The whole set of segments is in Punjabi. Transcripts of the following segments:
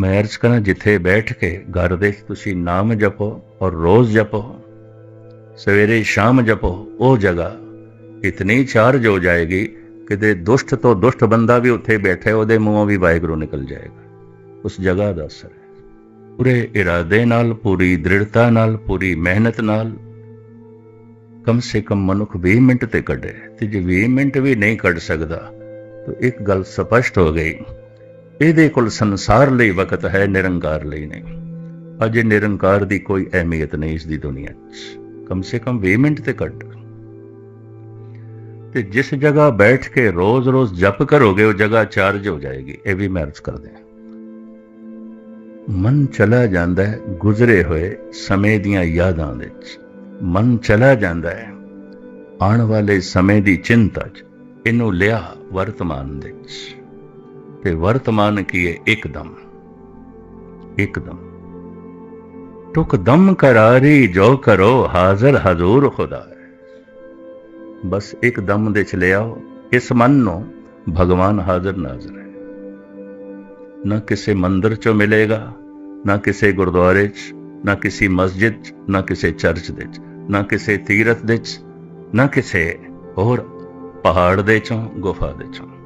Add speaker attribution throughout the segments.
Speaker 1: ਮੈਂ ਅਰਜ਼ ਕਰਾਂ ਜਿੱਥੇ ਬੈਠ ਕੇ ਘਰ ਦੇ ਤੁਸੀਂ ਨਾਮ ਜਪੋ ਔਰ ਰੋਜ਼ ਜਪੋ, ਸਵੇਰੇ ਸ਼ਾਮ ਜਪੋ, ਉਹ ਜਗ੍ਹਾ ਇਤਨੀ ਚਾਰਜ ਹੋ ਜਾਏਗੀ ਕਿ ਦੇ ਦੁਸ਼ਟ ਤੋਂ ਦੁਸ਼ਟ ਬੰਦਾ ਵੀ ਉੱਥੇ ਬੈਠੇ, ਉਹਦੇ ਮੂੰਹੋਂ ਵੀ ਵਾਹਿਗੁਰੂ ਨਿਕਲ ਜਾਏਗਾ। ਉਸ ਜਗ੍ਹਾ ਦਾ ਅਸਰ ਹੈ। ਪੂਰੇ ਇਰਾਦੇ ਨਾਲ, ਪੂਰੀ ਦ੍ਰਿੜਤਾ ਨਾਲ, ਪੂਰੀ ਮਿਹਨਤ ਨਾਲ ਕਮ ਸੇ ਕਮ ਮਨੁੱਖ 20 ਮਿੰਟ ਤੇ ਕੱਢੇ। ਤੇ ਜੇ 20 ਮਿੰਟ ਵੀ ਨਹੀਂ ਕੱਢ ਸਕਦਾ, ਤਾਂ ਇੱਕ ਗੱਲ ਸਪਸ਼ਟ ਹੋ ਗਈ। ਇਹਦੇ ਕੋਲ ਸੰਸਾਰ ਲਈ ਵਕਤ ਹੈ, ਨਿਰੰਕਾਰ ਲਈ ਨਹੀਂ। ਅਜੇ ਨਿਰੰਕਾਰ ਦੀ ਕੋਈ ਅਹਿਮੀਅਤ ਨਹੀਂ ਇਸ ਦੀ ਦੁਨੀਆ 'ਚ। ਕਮ ਸੇ ਕਮ 20 ਮਿੰਟ ਤੇ ਕੱਢ ਤੇ ਜਿਸ ਜਗ੍ਹਾ ਬੈਠ ਕੇ ਰੋਜ਼-ਰੋਜ਼ ਜਪ ਕਰੋਗੇ, ਉਹ ਜਗ੍ਹਾ ਚਾਰਜ ਹੋ ਜਾਏਗੀ। ਇਹ ਵੀ ਮੈਂ ਅਰਜ਼ ਕਰਦੇ ਹਾਂ। ਮਨ ਚਲਾ ਜਾਂਦਾ ਹੈ ਗੁਜ਼ਰੇ ਹੋਏ ਸਮੇਂ ਦੀਆਂ ਯਾਦਾਂ ਵਿੱਚ ਮਨ ਚਲਾ ਜਾਂਦਾ ਹੈ ਆਉਣ ਵਾਲੇ ਸਮੇਂ ਦੀ ਚਿੰਤਾ 'ਚ। ਇਹਨੂੰ ਲਿਆ ਵਰਤਮਾਨ ਵਿੱਚ ਤੇ ਵਰਤਮਾਨ ਕੀ ਹੈ? ਇੱਕਦਮ। ਇੱਕਦਮ। ਟੁਕ ਦਮ ਕਰਾਰੀ, ਜੋ ਕਰੋ, ਹਾਜ਼ਰ ਹਜ਼ੂਰ ਖੁਦਾ ਬਸ ਇੱਕ ਦਮ ਦੇ ਚ ਲਿਆਓ। ਇਸ ਮਨ ਨੂੰ ਭਗਵਾਨ ਹਾਜ਼ਰ ਨਾਜ਼ਰ ਹੈ। ਨਾ ਕਿਸੇ ਮੰਦਰ ਚੋਂ ਮਿਲੇਗਾ, ਨਾ ਕਿਸੇ ਗੁਰਦੁਆਰੇ 'ਚ, ਨਾ ਕਿਸੇ ਮਸਜਿਦ 'ਚ, ਨਾ ਕਿਸੇ ਚਰਚ ਦੇ 'ਚ, ਨਾ ਕਿਸੇ ਤੀਰਥ ਦੇ 'ਚ, ਨਾ ਕਿਸੇ ਹੋਰ ਪਹਾੜ ਦੇ ਚੋਂ, ਗੁਫਾ ਦੇ ਚੋਂ।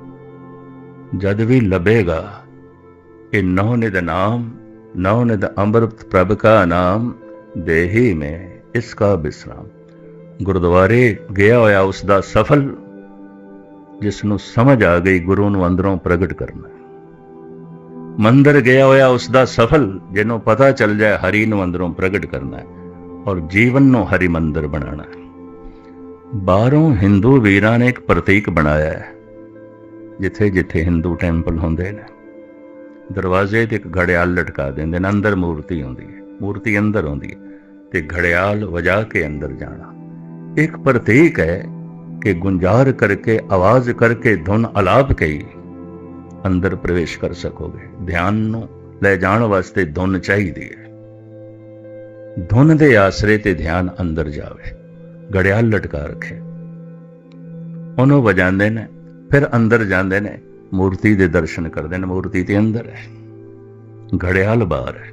Speaker 1: ਜਦ ਵੀ ਲਬੇਗਾ ਇਹ ਨੌ ਨਿਦ ਨਾਮ ਨੌ ਨਿਦ ਅੰਮ੍ਰਿਤ ਪ੍ਰਭ ਕਾ ਨਾਮ, ਦੇਹੀ ਮੈਂ ਇਸ ਕਾ ਬਿਸਰਾਮ। ਗੁਰਦੁਆਰੇ ਗਿਆ ਹੋਇਆ ਉਸ ਦਾ ਸਫਲ, ਜਿਸ ਨੂੰ ਸਮਝ ਆ ਗਈ ਗੁਰੂ ਨੂੰ ਅੰਦਰੋਂ ਪ੍ਰਗਟ ਕਰਨਾ। ਮੰਦਰ ਗਿਆ ਹੋਇਆ ਉਸ ਦਾ ਸਫਲ, ਜਿਹਨੂੰ ਪਤਾ ਚੱਲ ਜਾਏ ਹਰੀ ਨੂੰ ਅੰਦਰੋਂ ਪ੍ਰਗਟ ਕਰਨਾ ਹੈ ਔਰ ਜੀਵਨ ਨੂੰ ਹਰੀ ਮੰਦਰ ਬਣਾਉਣਾ ਹੈ। ਬਾਹਰੋਂ ਹਿੰਦੂ ਵੀਰਾਂ ਨੇ ਇੱਕ ਪ੍ਰਤੀਕ ਬਣਾਇਆ ਹੈ। ਜਿੱਥੇ ਜਿੱਥੇ ਹਿੰਦੂ ਟੈਂਪਲ ਹੁੰਦੇ ਨੇ, ਦਰਵਾਜ਼ੇ ਤੇ ਇੱਕ ਘੜਿਆਲ ਲਟਕਾ ਦਿੰਦੇ ਨੇ, ਅੰਦਰ ਮੂਰਤੀ ਹੁੰਦੀ ਹੈ, ਮੂਰਤੀ ਅੰਦਰ ਹੁੰਦੀ ਹੈ, ਤੇ ਘੜਿਆਲ ਵਜਾ ਕੇ ਅੰਦਰ ਜਾਣਾ। ਇੱਕ ਪ੍ਰਤੀਕ ਹੈ ਕਿ ਗੁੰਜਾਰ ਕਰਕੇ, ਆਵਾਜ਼ ਕਰਕੇ ਧੁਨ ਅਲਾਪ ਕਈ ਅੰਦਰ ਪ੍ਰਵੇਸ਼ ਕਰ ਸਕੋਗੇ। ਧਿਆਨ ਨੂੰ ਲੈ ਜਾਣ ਵਾਸਤੇ ਧੁਨ ਚਾਹੀਦੀ ਹੈ। ਧੁਨ ਦੇ ਆਸਰੇ ਤੇ ਧਿਆਨ ਅੰਦਰ ਜਾਵੇ। ਘੜਿਆਲ ਲਟਕਾ ਰੱਖੇ। ਉਹਨੂੰ ਵਜਾਉਂਦੇ ਨੇ ਫਿਰ ਅੰਦਰ ਜਾਂਦੇ ਨੇ। ਮੂਰਤੀ ਦੇ ਦਰਸ਼ਨ ਕਰਦੇ ਨੇ। ਮੂਰਤੀ ਤੇ ਅੰਦਰ ਹੈ। ਘੜਿਆਲ ਬਾਹਰ ਹੈ।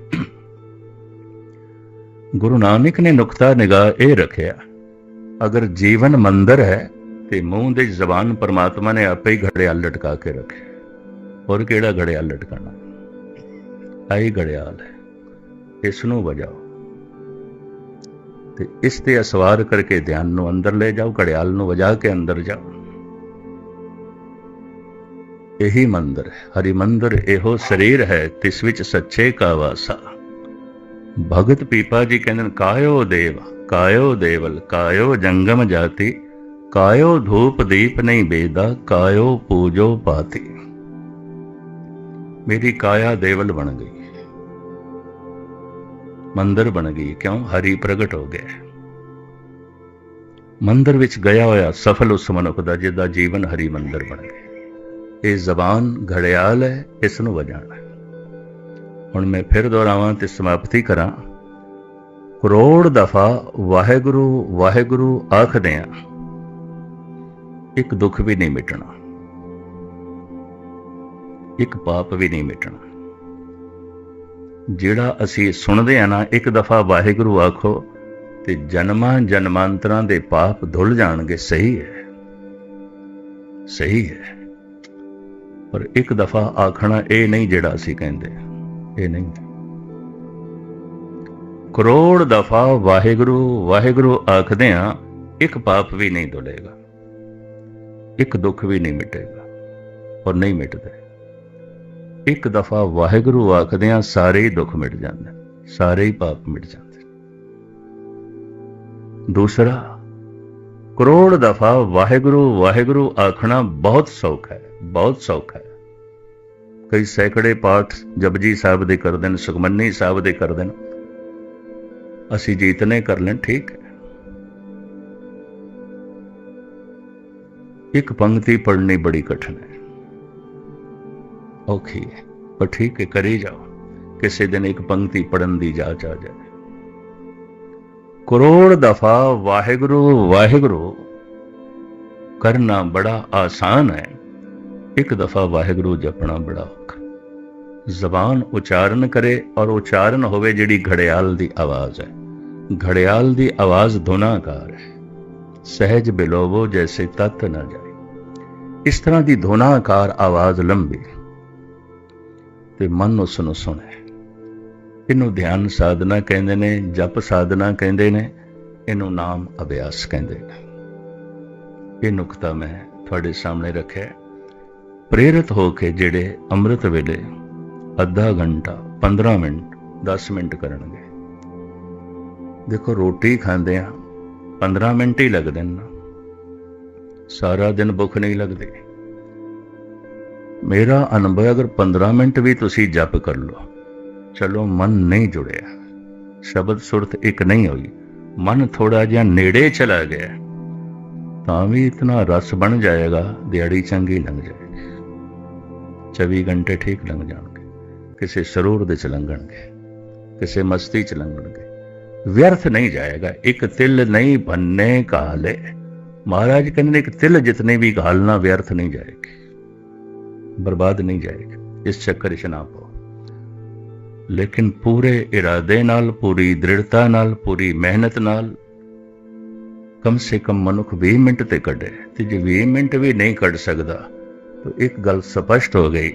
Speaker 1: ਗੁਰੂ ਨਾਨਕ ਨੇ ਨੁਕਤਾ ਨਿਗਾਹ ਇਹ ਰੱਖਿਆ, ਅਗਰ ਜੀਵਨ ਮੰਦਰ ਹੈ, ਤੇ ਮੂੰਹ ਦੇ ਜ਼ਬਾਨ ਪਰਮਾਤਮਾ ਨੇ ਆਪੇ ਹੀ ਘੜਿਆਲ ਲਟਕਾ ਕੇ ਰੱਖਿਆ। ਹੋਰ ਕਿਹੜਾ ਘੜਿਆਲ ਲਟਕਾਣਾ ਆਈ ਘੜਿਆਲ ਹੈ। ਇਸ ਨੂੰ ਵਜਾਓ। ਤੇ ਇਸ ਤੇ ਅਸਵਾਰ ਕਰਕੇ ਧਿਆਨ ਨੂੰ ਅੰਦਰ ਲੈ ਜਾਓ, ਘੜਿਆਲ ਨੂੰ ਵਜਾ ਕੇ ਅੰਦਰ ਜਾਓ। ਇਹੀ ਮੰਦਰ ਹੈ। ਹਰੀ ਮੰਦਰ ਇਹੋ ਸਰੀਰ ਹੈ, ਤਿਸ ਵਿੱਚ ਸੱਚੇ ਕਾ ਵਾਸਾ। ਭਗਤ ਪੀਪਾ ਜੀ ਕਹਿੰਦੇ ਕਾਇਓ ਦੇਵ, ਕਾਇਓ ਦੇਵਲ, ਕਾਇਓ ਜੰਗਮ ਜਾਤੀ, ਕਾਇਓ ਧੂਪ ਦੀਪ ਨਹੀਂ ਬੇਦਾ, ਕਾਇਓ ਪੂਜੋ ਪਾਤੀ। ਮੇਰੀ ਕਾਇਆ ਦੇਵਲ ਬਣ ਗਈ। ਮੰਦਰ ਬਣ ਗਈ। ਕਿਉਂ? ਹਰੀ ਪ੍ਰਗਟ ਹੋ ਗਿਆ। ਮੰਦਰ ਵਿੱਚ ਗਿਆ ਹੋਇਆ ਸਫਲ ਉਸ ਮਨੁੱਖ ਦਾ, ਜਿਹਦਾ ਜੀਵਨ ਹਰੀ ਮੰਦਰ ਬਣ ਗਿਆ। ਇਹ ਜ਼ਬਾਨ ਘੜਿਆਲ ਹੈ, ਇਸ ਨੂੰ ਵਜਾਣਾ ਹੁਣ ਮੈਂ ਫਿਰ ਦੁਹਰਾਵਾਂ ਤੇ ਸਮਾਪਤੀ ਕਰਾਂ। ਕਰੋੜ ਦਫਾ ਵਾਹਿਗੁਰੂ ਵਾਹਿਗੁਰੂ ਆਖਦੇ ਆ, ਇੱਕ ਦੁੱਖ ਵੀ ਨਹੀਂ ਮਿਟਣਾ, ਇੱਕ ਪਾਪ ਵੀ ਨਹੀਂ ਮਿਟਣਾ। ਜਿਹੜਾ ਅਸੀਂ ਸੁਣਦੇ ਆ ਨਾ, ਇੱਕ ਦਫਾ ਵਾਹਿਗੁਰੂ ਆਖੋ, ਤੇ ਜਨਮਾਂ ਜਨਮਾਂਤਰਾਂ ਦੇ ਪਾਪ ਧੁੱਲ ਜਾਣਗੇ, ਸਹੀ ਹੈ। ਸਹੀ ਹੈ। ਪਰ ਇੱਕ ਦਫਾ ਆਖਣਾ ਇਹ ਨਹੀਂ ਜਿਹੜਾ ਅਸੀਂ ਕਹਿੰਦੇ ਇਹ ਨਹੀਂ। ਕਰੋੜ ਦਫਾ ਵਾਹਿਗੁਰੂ ਵਾਹਿਗੁਰੂ ਆਖਦੇ ਆ ਇੱਕ ਪਾਪ ਵੀ ਨਹੀਂ ਧੁਲੇਗਾ ਇੱਕ ਦੁੱਖ ਵੀ ਨਹੀਂ ਮਿਟੇਗਾ ਔਰ ਨਹੀਂ ਮਿਟਦੇ। ਇੱਕ ਦਫਾ ਵਾਹਿਗੁਰੂ ਆਖਦੇ ਆ ਸਾਰੇ ਹੀ ਦੁੱਖ ਮਿਟ ਜਾਂਦੇ ਸਾਰੇ ਹੀ ਪਾਪ ਮਿਟ ਜਾਂਦੇ ਦੂਸਰਾ, ਕਰੋੜ ਦਫਾ ਵਾਹਿਗੁਰੂ ਵਾਹਿਗੁਰੂ ਆਖਣਾ ਬਹੁਤ ਸੌਖਾ ਹੈ। ਬਹੁਤ ਸੌਖਾ ਹੈ। ਕਈ ਸੈਂਕੜੇ ਪਾਠ ਜਪਜੀ ਸਾਹਿਬ ਦੇ ਕਰਦੇ ਨੇ, ਸੁਖਮਨੀ ਸਾਹਿਬ ਦੇ ਕਰਦੇ ਨੇ। ਅਸੀਂ ਜੀਤਨੇ ਕਰ ਲੈਣ, ਠੀਕ ਹੈ। ਇੱਕ ਪੰਕਤੀ ਪੜ੍ਹਨੀ ਬੜੀ ਕਠਿਨ ਹੈ। ਔਖੀ ਹੈ, ਪਰ ਠੀਕ ਹੈ, ਕਰੀ ਜਾਓ। ਕਿਸੇ ਦਿਨ ਇੱਕ ਪੰਕਤੀ ਪੜਨ ਦੀ ਜਾਚ ਆ ਜਾਏ। ਕਰੋੜ ਦਫਾ ਵਾਹਿਗੁਰੂ ਵਾਹਿਗੁਰੂ, ਕਰਨਾ ਬੜਾ ਆਸਾਨ ਹੈ। ਇੱਕ ਦਫਾ ਵਾਹਿਗੁਰੂ ਜਪਣਾ ਬੜਾ ਔਖਾ। ਜ਼ਬਾਨ ਉਚਾਰਨ ਕਰੇ ਔਰ ਉਚਾਰਨ ਹੋਵੇ ਜਿਹੜੀ ਘੜਿਆਲ ਦੀ ਆਵਾਜ਼ ਹੈ। ਘੜਿਆਲ ਦੀ ਆਵਾਜ਼ ਧੁਨਾਕਾਰ ਹੈ। ਸਹਿਜ ਬਿਲੋਵੋ ਜੈਸੇ ਤਤ ਨਾ ਜਾਏ। ਇਸ ਤਰ੍ਹਾਂ ਦੀ ਧੁਨਾਕਾਰ ਆਵਾਜ਼ ਲੰਬੀ ਤੇ ਮਨ ਉਸ ਨੂੰ ਸੁਣੇ। ਇਹਨੂੰ ਧਿਆਨ ਸਾਧਨਾ ਕਹਿੰਦੇ ਨੇ, ਜਪ ਸਾਧਨਾ ਕਹਿੰਦੇ ਨੇ, ਇਹਨੂੰ ਨਾਮ ਅਭਿਆਸ ਕਹਿੰਦੇ ਨੇ। ਇਹ ਨੁਕਤਾ ਮੈਂ ਤੁਹਾਡੇ ਸਾਹਮਣੇ ਰੱਖਿਆ। ਪ੍ਰੇਰਿਤ ਹੋ ਕੇ ਜਿਹੜੇ ਅੰਮ੍ਰਿਤ ਵੇਲੇ ਅੱਧਾ ਘੰਟਾ 15 ਮਿੰਟ 10 ਮਿੰਟ ਕਰਨਗੇ। ਦੇਖੋ, ਰੋਟੀ ਖਾਂਦੇ ਆ 15 ਮਿੰਟ ਹੀ ਲੱਗਦੇ ਨੇ। ਸਾਰਾ ਦਿਨ ਭੁੱਖ ਨਹੀਂ ਲੱਗਦੀ। ਮੇਰਾ ਅਨੁਭਵ ਅਗਰ 15 ਮਿੰਟ ਵੀ ਤੁਸੀਂ ਜਪ ਕਰ ਲਓ, ਚਲੋ ਮਨ ਨਹੀਂ ਜੁੜਿਆ। ਸ਼ਬਦ ਸੁਰਤ ਇੱਕ ਨਹੀਂ ਹੋਈ, ਮਨ ਥੋੜਾ ਜਿਹਾ ਨੇੜੇ ਚਲਾ ਗਿਆ। ਤਾਂ ਵੀ ਇਤਨਾ ਰਸ ਬਣ ਜਾਏਗਾ, ਦਿਹਾੜੀ ਚੰਗੀ ਲੰਘ ਜਾਏ। 24 ਘੰਟੇ ਠੀਕ ਲੰਘ ਜਾਣਗੇ, ਕਿਸੇ ਸਰੂਰ ਦੇ ਚ ਲੰਘਣਗੇ, ਕਿਸੇ ਮਸਤੀ ਚ ਲੰਘਣਗੇ। ਵਿਅਰਥ ਨਹੀਂ ਜਾਏਗਾ, ਇੱਕ ਤਿਲ ਨਹੀਂ ਬੰਨੇ ਕਾਲੇ। ਮਹਾਰਾਜ ਕਹਿੰਦੇ ਨੇ, ਇੱਕ ਤਿਲ ਜਿਤਨੇ ਵੀ ਘਾਲਣਾ ਵਿਅਰਥ ਨਹੀਂ ਜਾਏਗੀ, ਬਰਬਾਦ ਨਹੀਂ ਜਾਏਗੀ, ਇਸ ਚੱਕਰ ਵਿੱਚ ਨਾ ਪਾਓ। ਲੇਕਿਨ ਪੂਰੇ ਇਰਾਦੇ ਨਾਲ, ਪੂਰੀ ਦ੍ਰਿੜਤਾ ਨਾਲ, ਪੂਰੀ ਮਿਹਨਤ ਨਾਲ ਕਮ ਸੇ ਕਮ ਮਨੁੱਖ 20 ਮਿੰਟ ਤੇ ਕੱਢੇ, ਤੇ ਜੇ 20 ਮਿੰਟ ਵੀ ਨਹੀਂ ਕੱਢ ਸਕਦਾ ਤਾਂ ਇੱਕ ਗੱਲ ਸਪਸ਼ਟ ਹੋ ਗਈ।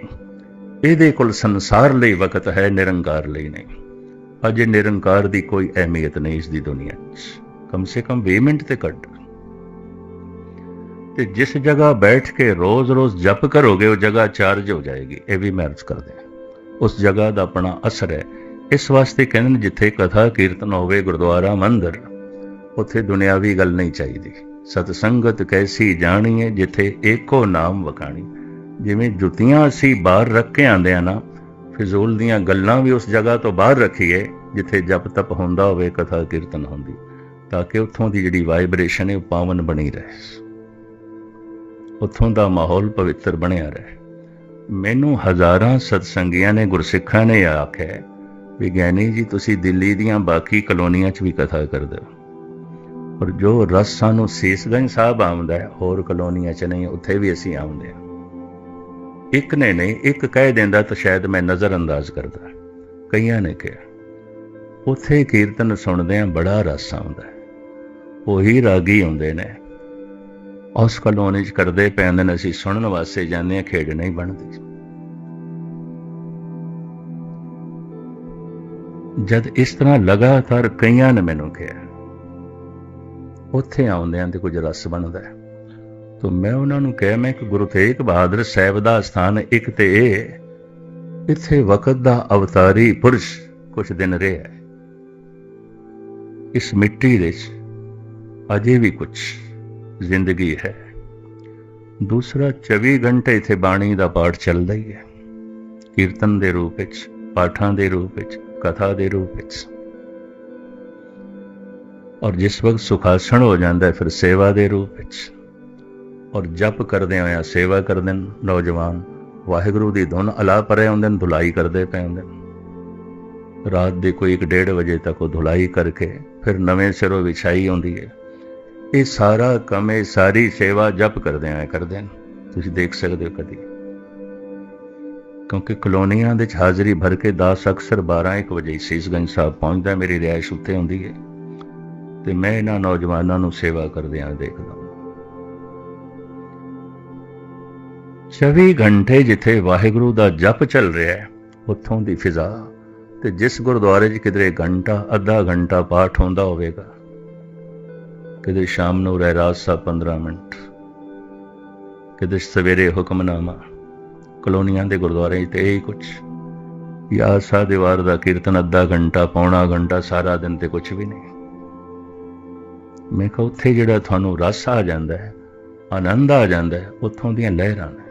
Speaker 1: ਇਹਦੇ ਕੋਲ ਸੰਸਾਰ ਲਈ ਵਕਤ ਹੈ, ਨਿਰੰਕਾਰ ਲਈ ਨਹੀਂ। ਅਜੇ ਨਿਰੰਕਾਰ ਦੀ ਕੋਈ ਅਹਿਮੀਅਤ ਨਹੀਂ ਇਸ ਦੀ ਦੁਨੀਆ 'ਚ ਕਮ ਸੇ ਕਮ 20 ਮਿੰਟ ਤੇ ਕੱਢ। ਤੇ ਜਿਸ ਜਗ੍ਹਾ ਬੈਠ ਕੇ ਰੋਜ਼-ਰੋਜ਼ ਜਪ ਕਰੋਗੇ, ਉਹ ਜਗ੍ਹਾ ਚਾਰਜ ਹੋ ਜਾਏਗੀ। ਇਹ ਵੀ ਮੈਂ ਅਰਜ਼ ਕਰਦੇ ਹਾਂ। ਉਸ ਜਗ੍ਹਾ ਦਾ ਆਪਣਾ ਅਸਰ ਹੈ। ਇਸ ਵਾਸਤੇ ਕਹਿੰਦੇ ਨੇ, ਜਿੱਥੇ ਕਥਾ ਕੀਰਤਨ ਹੋਵੇ, ਗੁਰਦੁਆਰਾ, ਮੰਦਰ, ਉੱਥੇ ਦੁਨਿਆਵੀ ਗੱਲ ਨਹੀਂ ਚਾਹੀਦੀ। ਸਤ ਸੰਗਤ ਕੈਸੀ ਜਾਣੀਏ, ਜਿੱਥੇ ਏਕੋ ਨਾਮ ਵਕਾਣੀ। ਜਿਵੇਂ ਜੁੱਤੀਆਂ ਅਸੀਂ ਬਾਹਰ ਰੱਖ ਕੇ ਆਂਦੇ ਆ ਨਾ, ਫਿਜ਼ੂਲ ਦੀਆਂ ਗੱਲਾਂ ਵੀ ਉਸ ਜਗ੍ਹਾ ਤੋਂ ਬਾਹਰ ਰੱਖੀਏ, ਜਿੱਥੇ ਜਪ ਤਪ ਹੁੰਦਾ ਹੋਵੇ, ਕਥਾ ਕੀਰਤਨ ਹੁੰਦੀ, ਤਾਂ ਕਿ ਉੱਥੋਂ ਦੀ ਜਿਹੜੀ ਵਾਈਬ੍ਰੇਸ਼ਨ ਹੈ, ਉਹ ਪਾਵਨ ਬਣੀ ਰਹੇ। ਉੱਥੋਂ ਦਾ ਮਾਹੌਲ ਪਵਿੱਤਰ ਬਣਿਆ ਰਹੇ। ਮੈਨੂੰ ਹਜ਼ਾਰਾਂ ਸਤਸੰਗੀਆਂ ਨੇ, ਗੁਰਸਿੱਖਾਂ ਨੇ ਆਖਿਆ ਵੀ ਗਿਆਨੀ ਜੀ, ਤੁਸੀਂ ਦਿੱਲੀ ਦੀਆਂ ਬਾਕੀ ਕਲੋਨੀਆਂ 'ਚ ਵੀ ਕਥਾ ਕਰਦੇ ਹੋ। ਪਰ ਜੋ ਰਸ ਸਾਨੂੰ ਸੀਸਗੰਜ ਸਾਹਿਬ ਆਉਂਦਾ ਹੈ, ਹੋਰ ਕਲੋਨੀਆਂ 'ਚ ਨਹੀਂ, ਉੱਥੇ ਵੀ ਅਸੀਂ ਆਉਂਦੇ ਹਾਂ। ਇੱਕ ਨੇ ਨਹੀਂ, ਇੱਕ ਕਹਿ ਦਿੰਦਾ ਤਾਂ ਸ਼ਾਇਦ ਮੈਂ ਨਜ਼ਰ ਅੰਦਾਜ਼ ਕਰਦਾ। ਕਈਆਂ ਨੇ ਕਿਹਾ, ਉੱਥੇ ਕੀਰਤਨ ਸੁਣਦੇ ਆ ਬੜਾ ਰਸ ਆਉਂਦਾ ਉਹੀ ਰਾਗੀ ਹੁੰਦੇ ਨੇ। ਉਸ ਕਲੋਨੀ 'ਚ ਕਰਦੇ ਪੈਂਦੇ ਨੇ, ਅਸੀਂ ਸੁਣਨ ਵਾਸਤੇ ਜਾਂਦੇ ਆ ਖੇਡ ਨਹੀਂ ਬਣਦੀ। ਜਦ ਇਸ ਤਰ੍ਹਾਂ ਲਗਾਤਾਰ ਕਈਆਂ ਨੇ ਮੈਨੂੰ ਕਿਹਾ, ਉੱਥੇ ਆਉਂਦਿਆਂ ਤੇ ਕੁਝ ਰਸ ਬਣਦਾ ਹੈ। ਤਾਂ ਮੈਂ ਉਹਨਾਂ ਨੂੰ ਕਿਹਾ, ਮੈਂ ਕਿ ਗੁਰੂ ਤੇਗ ਬਹਾਦਰ ਸਾਹਿਬ ਦਾ ਸਥਾਨ ਇੱਕ ਤੇ ਇਹ, ਇੱਥੇ ਵਕਤ ਦਾ ਅਵਤਾਰੀ ਪੁਰਸ਼ ਕੁਝ ਦਿਨ ਰਿਹਾ ਹੈ। ਇਸ ਮਿੱਟੀ ਵਿੱਚ ਅਜੇ ਵੀ ਕੁਝ ਜ਼ਿੰਦਗੀ ਹੈ। ਦੂਸਰਾ 24 ਘੰਟੇ ਇੱਥੇ ਬਾਣੀ ਦਾ ਪਾਠ ਚੱਲਦਾ ਹੀ ਹੈ। ਕੀਰਤਨ ਦੇ ਰੂਪ ਵਿੱਚ, ਪਾਠਾਂ ਦੇ ਰੂਪ ਵਿੱਚ, ਕਥਾ ਦੇ ਰੂਪ ਵਿੱਚ। ਔਰ ਜਿਸ ਵਕਤ ਸੁਖਾਸਣ ਹੋ ਜਾਂਦਾ ਹੈ, ਫਿਰ ਸੇਵਾ ਦੇ ਰੂਪ ਵਿੱਚ। ਔਰ ਜਪ ਕਰਦੇ ਹੋਇਆ ਸੇਵਾ ਕਰਦੇ ਨੇ ਨੌਜਵਾਨ। ਵਾਹਿਗੁਰੂ ਦੀ ਧੁਨ ਅਲਾ ਪਰੇ ਹੁੰਦੇ ਨੇ, ਧੁਲਾਈ ਕਰਦੇ ਪਏ ਹੁੰਦੇ ਨੇ। ਰਾਤ ਦੇ ਕੋਈ 1:30 ਵਜੇ ਤੱਕ ਉਹ ਧੁਲਾਈ ਕਰਕੇ ਫਿਰ ਨਵੇਂ ਸਿਰੋਂ ਵਿਛਾਈ ਹੁੰਦੀ ਹੈ। ਇਹ ਸਾਰਾ ਕੰਮ, ਇਹ ਸਾਰੀ ਸੇਵਾ ਜਪ ਕਰਦੇ ਆਏ ਕਰਦੇ ਨੇ। ਤੁਸੀਂ ਦੇਖ ਸਕਦੇ ਹੋ ਕਦੀ। ਕਿਉਂਕਿ ਕਲੋਨੀਆਂ ਦੇ ਵਿੱਚ ਹਾਜ਼ਰੀ ਭਰ ਕੇ ਦਾਸ ਅਕਸਰ 12 1 ਵਜੇ ਸੀਸਗੰਜ ਸਾਹਿਬ ਪਹੁੰਚਦਾ ਮੇਰੀ ਰਿਹਾਇਸ਼ ਉੱਤੇ ਹੁੰਦੀ ਹੈ। ਤੇ ਮੈਂ ਇਹਨਾਂ ਨੌਜਵਾਨਾਂ ਨੂੰ ਸੇਵਾ ਕਰਦੇ ਆਂ ਦੇਖਦਾ 24 ਘੰਟੇ ਜਿੱਥੇ ਵਾਹਿਗੁਰੂ ਦਾ ਜਪ ਚੱਲ ਰਿਹਾ ਹੈ, ਉੱਥੋਂ ਦੀ ਫਿਜ਼ਾ। ਤੇ ਜਿਸ ਗੁਰਦੁਆਰੇ 'ਚ ਕਿਧਰੇ ਘੰਟਾ, ਅੱਧਾ ਘੰਟਾ ਪਾਠ ਹੁੰਦਾ ਹੋਵੇਗਾ ਕਿਤੇ ਸ਼ਾਮ ਨੂੰ ਰਹਿਰਾਸ ਸਾਹਿਬ 15 ਮਿੰਟ ਕਿਤੇ ਸਵੇਰੇ ਹੁਕਮਨਾਮਾ। ਕਲੋਨੀਆਂ ਦੇ ਗੁਰਦੁਆਰੇ 'ਚ ਤੇ ਇਹ ਹੀ ਕੁਝ ਯਾ ਸਾ ਦੀਵਾਰ ਦਾ ਕੀਰਤਨ ਅੱਧਾ ਘੰਟਾ, ਪੌਣਾ ਘੰਟਾ, ਸਾਰਾ ਦਿਨ ਤੇ ਕੁਝ ਵੀ ਨਹੀਂ। ਮੈਂ ਕਿਹਾ ਉੱਥੇ ਜਿਹੜਾ ਤੁਹਾਨੂੰ ਰਸ ਆ ਜਾਂਦਾ ਹੈ, ਆਨੰਦ ਆ ਜਾਂਦਾ ਹੈ, ਉੱਥੋਂ ਦੀਆਂ ਲਹਿਰਾਂ ਨੇ।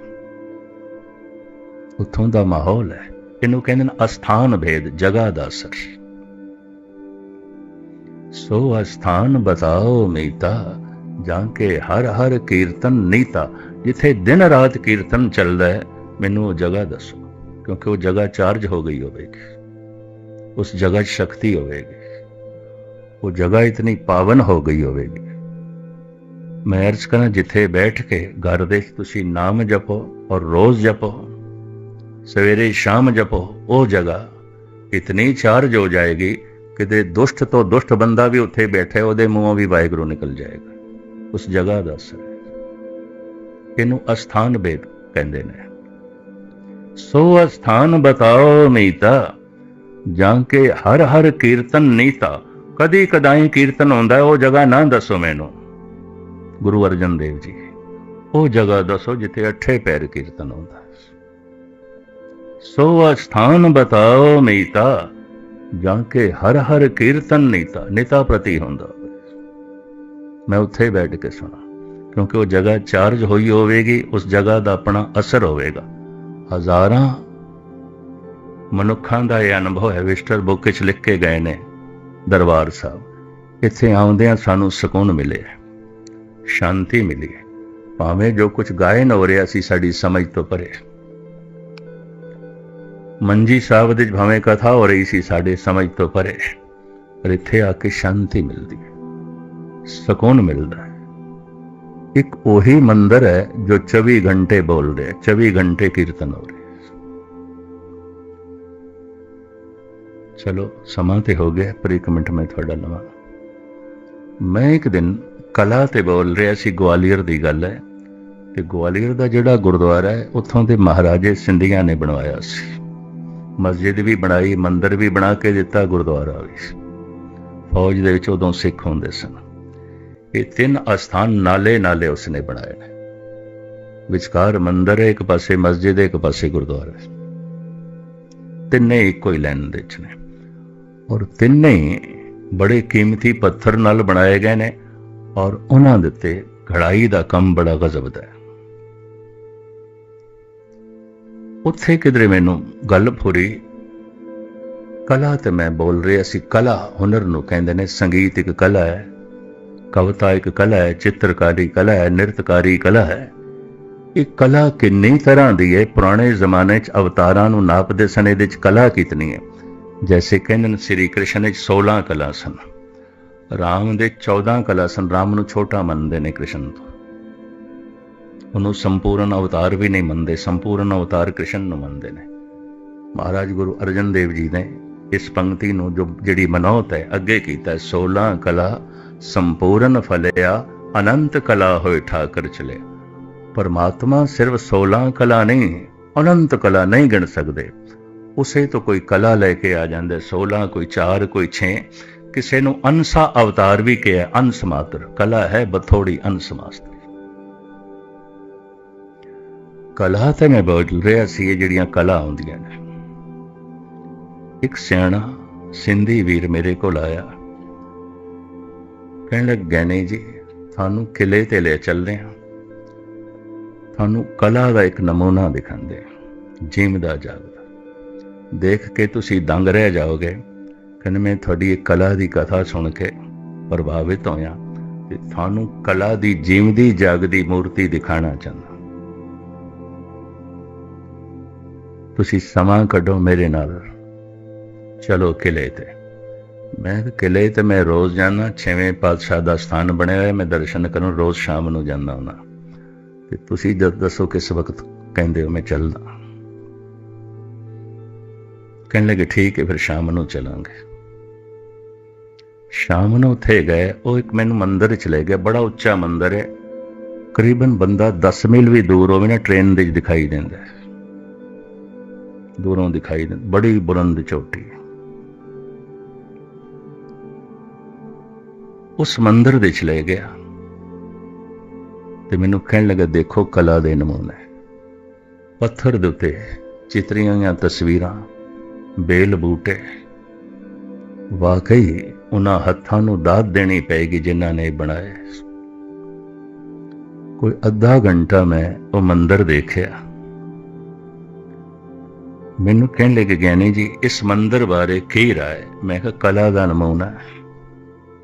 Speaker 1: ਉੱਥੋਂ ਦਾ ਮਾਹੌਲ ਹੈ, ਇਹਨੂੰ ਕਹਿੰਦੇ ਨੇ ਅਸਥਾਨ ਭੇਦ, ਜਗ੍ਹਾ ਦਾ ਅਸਰ। ਸੋ ਅਸਥਾਨ ਬਤਾਓ ਮੀਤਾ, ਜਾਂ ਕੇ ਹਰ ਹਰ ਕੀਰਤਨ ਨੀਤਾ, ਜਿੱਥੇ ਦਿਨ ਰਾਤ ਕੀਰਤਨ ਚੱਲਦਾ ਹੈ, ਮੈਨੂੰ ਉਹ ਜਗ੍ਹਾ ਦੱਸੋ, ਕਿਉਂਕਿ ਉਹ ਜਗ੍ਹਾ ਚਾਰਜ ਹੋ ਗਈ ਹੋਵੇਗੀ। ਉਸ ਜਗ੍ਹਾ 'ਚ ਸ਼ਕਤੀ ਹੋਵੇਗੀ। ਉਹ ਜਗ੍ਹਾ ਇਤਨੀ ਪਾਵਨ ਹੋ ਗਈ ਹੋਵੇਗੀ। ਮੈਂ ਅਰਜ਼ ਕਰਾਂ ਜਿੱਥੇ ਬੈਠ ਕੇ ਘਰ ਦੇ ਤੁਸੀਂ ਨਾਮ ਜਪੋ ਔਰ ਰੋਜ਼ ਜਪੋ। ਸਵੇਰੇ ਸ਼ਾਮ ਜਪੋ, ਉਹ ਜਗ੍ਹਾ। ਇਤਨੀ ਚਾਰਜ ਹੋ ਜਾਏਗੀ, ਕਿਤੇ ਦੁਸ਼ਟ ਤੋਂ ਦੁਸ਼ਟ ਬੰਦਾ ਵੀ ਉੱਥੇ ਬੈਠੇ, ਉਹਦੇ ਮੂੰਹੋਂ ਵੀ ਵਾਹਿਗੁਰੂ ਨਿਕਲ ਜਾਏਗਾ। ਉਸ ਜਗ੍ਹਾ ਦਾ ਅਸਰ ਇਹਨੂੰ ਅਸਥਾਨ ਭੇਦ ਕਹਿੰਦੇ ਨੇ। ਸੋ ਅਸਥਾਨ ਬਤਾਓ ਮੀਤਾ, ਜਾਂ ਕੇ ਹਰ ਹਰ ਕੀਰਤਨ ਨੀਤਾ। ਕਦੀ ਕਦਾਈ ਕੀਰਤਨ ਹੁੰਦਾ, ਉਹ ਜਗ੍ਹਾ ਨਾ ਦੱਸੋ ਮੈਨੂੰ। ਗੁਰੂ ਅਰਜਨ ਦੇਵ ਜੀ, ਉਹ ਜਗ੍ਹਾ ਦੱਸੋ ਜਿੱਥੇ ਅੱਠੇ ਪੈਰ ਕੀਰਤਨ ਹੁੰਦਾ। ਸੋ ਅਸਥਾਨ ਬਤਾਓ ਮੀਤਾ ਜਾਂ ਕੇ ਹਰ ਹਰ ਕੀਰਤਨ ਨੀਤਾ ਨੀਤਾ ਪ੍ਰਤੀ ਹੁੰਦਾ ਹੋਵੇ। ਮੈਂ ਉੱਥੇ ਬੈਠ ਕੇ ਸੁਣਾ, ਕਿਉਂਕਿ ਉਹ ਜਗ੍ਹਾ ਚਾਰਜ ਹੋਈ ਹੋਵੇਗੀ, ਉਸ ਜਗ੍ਹਾ ਦਾ ਆਪਣਾ ਅਸਰ ਹੋਵੇਗਾ। ਹਜ਼ਾਰਾਂ ਮਨੁੱਖਾਂ ਦਾ ਇਹ ਅਨੁਭਵ ਹੈ, ਵਿਸਟਰ ਬੁੱਕ ਵਿੱਚ ਲਿਖ ਕੇ ਗਏ ਨੇ ਦਰਬਾਰ ਸਾਹਿਬ। ਇੱਥੇ ਆਉਂਦਿਆਂ ਸਾਨੂੰ ਸਕੂਨ ਮਿਲੇ ਸ਼ਾਂਤੀ ਮਿਲੀ ਭਾਵੇਂ ਜੋ ਕੁਝ ਗਾਇਨ ਹੋ ਰਿਹਾ ਸੀ, ਸਾਡੀ ਸਮਝ ਤੋਂ ਪਰੇ ਮੰਜੀ ਸਾਹਿਬ ਦੇ ਭਾਵੇਂ ਕਥਾ ਹੋ ਰਹੀ ਸੀ, ਸਾਡੇ ਸਮਝ ਤੋਂ ਪਰੇ। ਪਰ ਇੱਥੇ ਆ ਕੇ ਸ਼ਾਂਤੀ ਮਿਲਦੀ ਹੈ, ਸਕੂਨ ਮਿਲਦਾ ਹੈ। ਇੱਕ ਉਹੀ ਮੰਦਰ ਹੈ ਜੋ 24 ਘੰਟੇ ਬੋਲ ਰਿਹਾ 24 ਘੰਟੇ ਕੀਰਤਨ ਹੋ ਰਿਹਾ ਚਲੋ, ਸਮਾਂ ਤੇ ਹੋ ਗਿਆ, ਪਰ ਇੱਕ ਮਿੰਟ ਮੈਂ ਤੁਹਾਡਾ ਲਵਾਂ। ਮੈਂ ਇੱਕ ਦਿਨ ਕਲਾ ਤੇ ਬੋਲ ਰਿਹਾ ਸੀ, ਗਵਾਲੀਅਰ ਦੀ ਗੱਲ ਹੈ। ਤੇ ਗਵਾਲੀਅਰ ਦਾ ਜਿਹੜਾ ਗੁਰਦੁਆਰਾ ਹੈ, ਉੱਥੋਂ ਦੇ ਮਹਾਰਾਜੇ ਸਿੰਧੀਆਂ ਨੇ ਬਣਵਾਇਆ ਸੀ। ਮਸਜਿਦ ਵੀ ਬਣਾਈ, ਮੰਦਿਰ ਵੀ ਬਣਾ ਕੇ ਦਿੱਤਾ ਗੁਰਦੁਆਰਾ ਵੀ ਫੌਜ ਦੇ ਵਿੱਚ ਉਦੋਂ ਸਿੱਖ ਹੁੰਦੇ ਸਨ। ਇਹ ਤਿੰਨ ਅਸਥਾਨ ਨਾਲੇ ਨਾਲੇ ਉਸਨੇ ਬਣਾਏ ਨੇ। ਵਿਚਕਾਰ ਮੰਦਿਰ ਹੈ ਇੱਕ ਪਾਸੇ, ਮਸਜਿਦ ਹੈ ਇੱਕ ਪਾਸੇ, ਗੁਰਦੁਆਰਾ। ਹੈ ਤਿੰਨੇ ਇੱਕੋ ਹੀ ਲਾਈਨ ਦੇ ਵਿੱਚ ਨੇ। ਔਰ ਤਿੰਨੇ ਬੜੇ ਕੀਮਤੀ ਪੱਥਰ ਨਾਲ ਬਣਾਏ ਗਏ ਨੇ। ਔਰ ਉਹਨਾਂ ਦੇ ਉੱਤੇ ਘੜਾਈ ਦਾ ਕੰਮ ਬੜਾ ਗਜ਼ਬ ਦਾ ਹੈ। ਉੱਥੇ ਕਿਧਰੇ ਮੈਨੂੰ ਗੱਲ ਫੁਰੀ ਕਲਾ ਤੇ ਮੈਂ ਬੋਲ ਰਿਹਾ ਸੀ, ਕਲਾ ਹੁਨਰ ਨੂੰ ਕਹਿੰਦੇ ਨੇ, ਸੰਗੀਤ ਇੱਕ ਕਲਾ ਹੈ, ਕਵਿਤਾ ਇੱਕ ਕਲਾ ਹੈ, ਚਿੱਤਰਕਾਰੀ ਕਲਾ ਹੈ, ਨਿਰਤਕਾਰੀ ਕਲਾ ਹੈ। ਇਹ ਕਲਾ ਕਿੰਨੀ ਤਰ੍ਹਾਂ ਦੀ ਹੈ, ਪੁਰਾਣੇ ਜ਼ਮਾਨੇ 'ਚ ਅਵਤਾਰਾਂ ਨੂੰ ਨਾਪਦੇ ਸਨ, ਇਹਦੇ 'ਚ ਕਲਾ ਕਿਤਨੀ ਹੈ? ਜੈਸੇ ਕਹਿੰਦੇ ਨੇ, ਸ੍ਰੀ ਕ੍ਰਿਸ਼ਨ 'ਚ 16 ਕਲਾ ਸਨ। ਰਾਮ ਦੇ 14 ਕਲਾ ਸਨ, ਰਾਮ ਨੂੰ ਛੋਟਾ ਮੰਨਦੇ ਨੇ ਕ੍ਰਿਸ਼ਨ ਤੋਂ। ਉਹਨੂੰ ਸੰਪੂਰਨ ਅਵਤਾਰ ਵੀ ਨਹੀਂ ਮੰਨਦੇ, ਸੰਪੂਰਨ ਅਵਤਾਰ ਕ੍ਰਿਸ਼ਨ ਨੂੰ ਮੰਨਦੇ ਨੇ। ਮਹਾਰਾਜ ਗੁਰੂ ਅਰਜਨ ਦੇਵ ਜੀ ਨੇ ਇਸ ਪੰਕਤੀ ਨੂੰ ਜੋ ਜਿਹੜੀ ਮਨੋਤ ਹੈ, ਅੱਗੇ ਕੀਤਾ 16 ਕਲਾ ਸੰਪੂਰਨ ਫਲਿਆ, ਅਨੰਤ ਕਲਾ ਹੋਏ ਠਾਕਰ ਚਲੇ ਪਰਮਾਤਮਾ ਸਿਰਫ 16 ਕਲਾ ਨਹੀਂ, ਅਨੰਤ ਕਲਾ ਨਹੀਂ ਗਿਣ ਸਕਦੇ। ਉਸੇ ਤੋਂ ਕੋਈ ਕਲਾ ਲੈ ਕੇ ਆ ਜਾਂਦਾ 16 ਕੋਈ 4 ਕੋਈ 6 ਕਿਸੇ ਨੂੰ ਅੰਸਾ ਅਵਤਾਰ ਵੀ ਕਿਹਾ ਅੰਸ ਮਾਤਰ ਕਲਾ ਹੈ, ਬਥੋੜੀ ਅੰਸ ਮਾਤਰ ਕਲਾ ਤਾਂ ਮੈਂ ਬੋਲ ਰਿਹਾ ਸੀ, ਇਹ ਜਿਹੜੀਆਂ ਕਲਾ ਹੁੰਦੀਆਂ ਨੇ। ਇੱਕ ਸਿਆਣਾ, ਸਿੰਧੀ ਵੀਰ ਮੇਰੇ ਕੋਲ ਆਇਆ। ਕਹਿਣ ਲੱਗ ਗੈਨੇ ਜੀ, ਤੁਹਾਨੂੰ ਕਿਲੇ ਤੇ ਲੈ ਚੱਲਦੇ ਹਾਂ। ਤੁਹਾਨੂੰ ਕਲਾ ਦਾ ਇੱਕ ਨਮੂਨਾ ਦਿਖਾਉਂਦੇ ਹਾਂ। ਜਿਮਦਾ ਜਾਗਦਾ। ਦੇਖ ਕੇ ਤੁਸੀਂ ਦੰਗ ਰਹਿ ਜਾਓਗੇ। ਕਹਿੰਦੇ, ਮੈਂ ਤੁਹਾਡੀ ਇਹ ਕਲਾ ਦੀ ਕਥਾ ਸੁਣ ਕੇ ਪ੍ਰਭਾਵਿਤ ਹੋਇਆ। ਤੇ ਤੁਹਾਨੂੰ ਕਲਾ ਦੀ ਜਿਮਦੀ ਜਾਗਦੀ ਮੂਰਤੀ ਦਿਖਾਣਾ ਚਾਹੁੰਦਾ। ਤੁਸੀਂ ਸਮਾਂ ਕੱਢੋ ਮੇਰੇ ਨਾਲ। ਚਲੋ ਕਿਲੇ ਤੇ। ਮੈਂ ਕਿਹਾ ਕਿਲੇ ਤੇ ਮੈਂ ਰੋਜ਼ ਜਾਣਾ ਛੇਵੇਂ ਪਾਤਸ਼ਾਹ ਦਾ ਸਥਾਨ ਬਣਿਆ ਹੋਇਆ, ਮੈਂ ਦਰਸ਼ਨ ਕਰਨ ਰੋਜ਼ ਸ਼ਾਮ ਨੂੰ ਜਾਂਦਾ ਹੁੰਦਾ। ਤੇ ਤੁਸੀਂ ਜਦ ਦੱਸੋ ਕਿਸ ਵਕਤ ਕਹਿੰਦੇ ਹੋ ਮੈਂ ਚੱਲਦਾ। ਕਹਿਣ ਲੱਗੇ, ਠੀਕ ਹੈ, ਫਿਰ ਸ਼ਾਮ ਨੂੰ ਚੱਲਾਂਗੇ। ਸ਼ਾਮ ਨੂੰ ਉੱਥੇ ਗਏ, ਉਹ ਇੱਕ ਮੈਨੂੰ ਮੰਦਿਰ ਚ ਲੈ ਗਿਆ, ਬੜਾ ਉੱਚਾ ਮੰਦਿਰ ਹੈ। ਕਰੀਬਨ ਬੰਦਾ 10 ਮੀਲ ਵੀ ਦੂਰ ਹੋਵੇ ਨਾ, ਟ੍ਰੇਨ ਦੇ ਦਿਖਾਈ ਦਿੰਦਾ ਹੈ। ਦੂਰੋਂ ਦਿਖਾਈ ਦਿੰਦਾ ਬੜੀ ਬੁਲੰਦ ਚੋਟੀ। ਉਸ ਮੰਦਰ ਦੇ ਚ ਲੈ ਗਿਆ ਤੇ ਮੈਨੂੰ ਕਹਿਣ ਲੱਗਾ, ਦੇਖੋ, ਕਲਾ ਦੇ ਨਮੂਨੇ। ਪੱਥਰ ਦੇ ਉੱਤੇ ਚਿਤਰੀਆਂ ਜਾਂ ਤਸਵੀਰਾਂ, ਬੇਲ ਬੂਟੇ। ਵਾਕਈ ਉਹਨਾਂ ਹੱਥਾਂ ਨੂੰ ਦਾਤ ਦੇਣੀ ਪਏਗੀ ਜਿਨ੍ਹਾਂ ਨੇ ਬਣਾਏ। ਕੋਈ ਅੱਧਾ ਘੰਟਾ ਮੈਂ ਉਹ ਮੰਦਰ ਦੇਖਿਆ। ਮੈਨੂੰ ਕਹਿਣ ਲੱਗੇ, ਗਿਆਨੀ ਜੀ, ਇਸ ਮੰਦਰ ਬਾਰੇ ਕੀ ਰਾਏ? ਮੈਂ ਕਿਹਾ, ਕਲਾ ਦਾ ਨਮੂਨਾ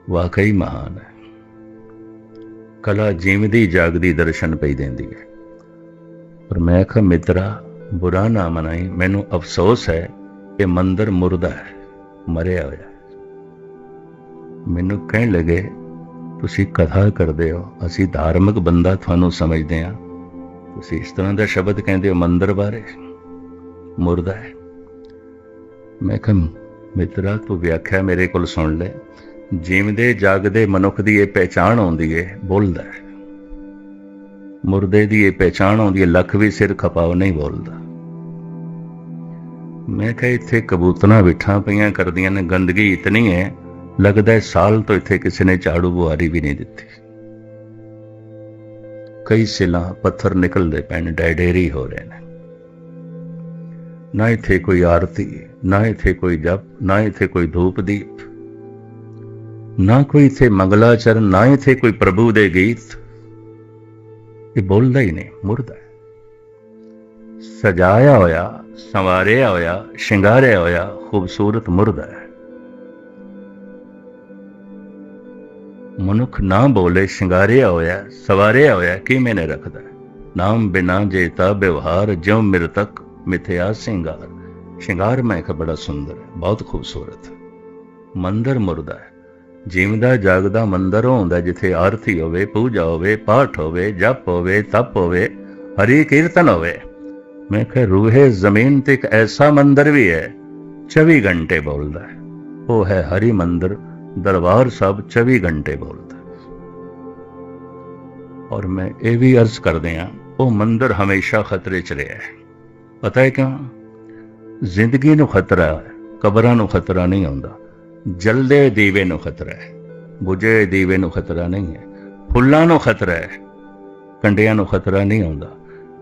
Speaker 1: ਵਾਕਈ ਮਹਾਨ ਹੈ। ਕਲਾ ਜਿਵੇਂ ਜਾਗਦੀ, ਦਰਸ਼ਨ ਪਈ ਦਿੰਦੀ ਹੈ। ਪਰ ਮੈਂ ਕਿਹਾ, ਮਿੱਤਰਾ, ਬੁਰਾ ਨਾ ਮਨਾਈ। ਮੈਨੂੰ ਅਫਸੋਸ ਹੈ ਕਿ ਮੰਦਰ ਮੁਰਦਾ ਹੈ, ਮਰਿਆ ਹੋਇਆ ਹੈ। ਮੈਨੂੰ ਕਹਿਣ ਲੱਗੇ, ਤੁਸੀਂ ਕਥਾ ਕਰਦੇ ਹੋ, ਅਸੀਂ ਧਾਰਮਿਕ ਬੰਦਾ ਤੁਹਾਨੂੰ ਸਮਝਦੇ ਹਾਂ। ਤੁਸੀਂ ਇਸ ਤਰ੍ਹਾਂ ਦਾ ਸ਼ਬਦ ਕਹਿੰਦੇ ਹੋ ਮੰਦਰ ਬਾਰੇ? ਮੁਰਦਾ ਹੈ। ਮੈਂ ਕਿਹਾ, ਮਿੱਤਰਾ, ਤੂੰ ਵਿਆਖਿਆ ਮੇਰੇ ਕੋਲ ਸੁਣ ਲੈ। ਜੀਵਦੇ, ਜਾਗਦੇ ਮਨੁੱਖ ਦੀ ਇਹ ਪਹਿਚਾਣ ਆਉਂਦੀ ਹੈ ਬੋਲਦਾ ਹੈ। ਮੁਰਦੇ ਦੀ ਇਹ ਪਹਿਚਾਣ ਆਉਂਦੀ ਹੈ ਲੱਖ ਵੀ ਸਿਰ ਖਪਾਓ ਨਹੀਂ ਬੋਲਦਾ। ਮੈਂ ਕਿਹਾ, ਇੱਥੇ ਕਬੂਤਰਾਂ ਬਿਠਾਂ ਪਈਆਂ ਕਰਦੀਆਂ ਨੇ, ਗੰਦਗੀ ਇਤਨੀ ਹੈ ਲੱਗਦਾ ਹੈ ਸਾਲ ਤੋਂ ਇੱਥੇ ਕਿਸੇ ਨੇ ਝਾੜੂ ਬੁਹਾਰੀ ਵੀ ਨਹੀਂ ਦਿੱਤੀ। ਕਈ ਸਿਲਾਂ ਪੱਥਰ ਨਿਕਲਦੇ ਪੈਣ ਡੈਡੇਰੀ ਹੋ ਰਹੇ ਨੇ। ਨਾ ਇੱਥੇ ਕੋਈ ਆਰਤੀ, ਨਾ ਇੱਥੇ ਕੋਈ ਜਪ, ਨਾ ਇੱਥੇ ਕੋਈ ਧੂਪ ਦੀਪ। ਨਾ ਕੋਈ ਇੱਥੇ ਮੰਗਲਾਚਰਨ, ਨਾ ਇੱਥੇ ਕੋਈ ਪ੍ਰਭੂ ਦੇ ਗੀਤ। ਇਹ ਬੋਲਦਾ ਹੀ ਨਹੀਂ, ਮੁਰਦਾ ਹੈ। ਸਜਾਇਆ ਹੋਇਆ, ਸੰਵਾਰਿਆ ਹੋਇਆ, ਸ਼ਿੰਗਾਰਿਆ ਹੋਇਆ ਖੂਬਸੂਰਤ ਮੁਰਦਾ ਹੈ। ਮਨੁੱਖ ਨਾ ਬੋਲੇ, ਸ਼ਿੰਗਾਰਿਆ ਹੋਇਆ, ਸਵਾਰਿਆ ਹੋਇਆ, ਕਿਵੇਂ ਨੇ ਰੱਖਦਾ ਨਾਮ ਬਿਨਾ ਜੇਤਾ, ਵਿਵਹਾਰ ਜਿਉ ਮਿਰਤਕ ਮਿਥਿਆ ਸਿੰਗਾਰ। ਸ਼ਿੰਗਾਰ ਮੈਂ ਕਿ ਬੜਾ ਸੁੰਦਰ ਹੈ, ਬਹੁਤ ਖੂਬਸੂਰਤ। ਮੰਦਰ ਮੁਰਦਾ ਹੈ। ਜਿਉਂਦਾ ਜਾਗਦਾ ਮੰਦਰ ਹੁੰਦਾ ਜਿੱਥੇ ਆਰਤੀ ਹੋਵੇ, ਪੂਜਾ ਹੋਵੇ, ਪਾਠ ਹੋਵੇ, ਜਪ ਹੋਵੇ, ਤਪ ਹੋਵੇ, ਹਰੀ ਕੀਰਤਨ ਹੋਵੇ। ਮੈਂ ਕਿਹਾ, ਰੂਹੇ ਜ਼ਮੀਨ ਤੇ ਇੱਕ ਐਸਾ ਮੰਦਰ ਵੀ ਹੈ 24 ਘੰਟੇ ਬੋਲਦਾ ਹੈ। ਉਹ ਹੈ ਹਰੀ ਮੰਦਰ, ਦਰਬਾਰ ਸਾਹਿਬ 24 ਘੰਟੇ ਬੋਲਦਾ ਔਰ ਮੈਂ ਇਹ ਵੀ ਅਰਜ਼ ਕਰਦੇ ਆ ਉਹ ਮੰਦਰ ਹਮੇਸ਼ਾ ਖਤਰੇ 'ਚ ਰਿਹਾ ਹੈ। ਪਤਾ ਹੈ ਕਿਉਂ? ਜ਼ਿੰਦਗੀ ਨੂੰ ਖਤਰਾ ਹੈ, ਕਬਰਾਂ ਨੂੰ ਖਤਰਾ ਨਹੀਂ ਆਉਂਦਾ। ਜਲਦੇ ਦੀਵੇ ਨੂੰ ਖਤਰਾ ਹੈ, ਬੁਝੇ ਦੀਵੇ ਨੂੰ ਖਤਰਾ ਨਹੀਂ ਹੈ। ਫੁੱਲਾਂ ਨੂੰ ਖਤਰਾ ਹੈ, ਕੰਡਿਆਂ ਨੂੰ ਖਤਰਾ ਨਹੀਂ ਆਉਂਦਾ।